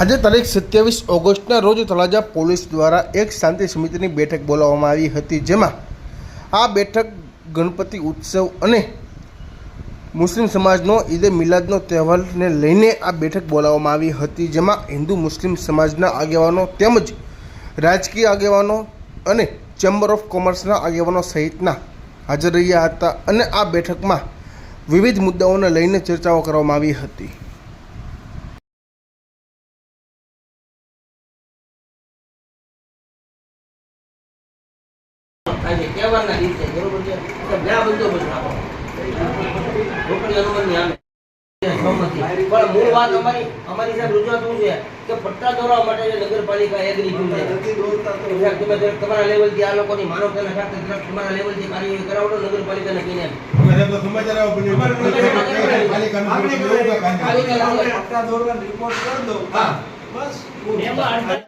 આજે તારીખ સત્યાવીસ ઓગસ્ટના રોજ તળાજા પોલીસ દ્વારા એક શાંતિ સમિતિની બેઠક બોલાવવામાં આવી હતી, જેમાં આ બેઠક ગણપતિ ઉત્સવ અને મુસ્લિમ સમાજનો ઈદે મિલાદનો તહેવારને લઈને આ બેઠક બોલાવવામાં આવી હતી, જેમાં હિન્દુ મુસ્લિમ સમાજના આગેવાનો તેમજ રાજકીય આગેવાનો અને ચેમ્બર ઓફ કોમર્સના આગેવાનો સહિતના હાજર રહ્યા હતા અને આ બેઠકમાં વિવિધ મુદ્દાઓને લઈને ચર્ચાઓ કરવામાં આવી હતી. બરોબર છે? એટલે જ્યાં બંદોબસ્ત રાખો. રોકડી અનુબંધની આમે પણ મૂળ વાત અમારી અમારી સાહેબ રજૂઆત શું છે કે પટ્ટા દોરવા માટે જે નગરપાલિકા એગ્રી થયું છે. તમે તમારા લેવલથી આ લોકોની માનવતાના ખાતે જરાક તમારા લેવલથી કાર્યવાહી કરાવડો નગરપાલિકાને કહીને એમ. આપણે પટ્ટા દોરવાનો રિપોર્ટ કરી દો બસ એમાં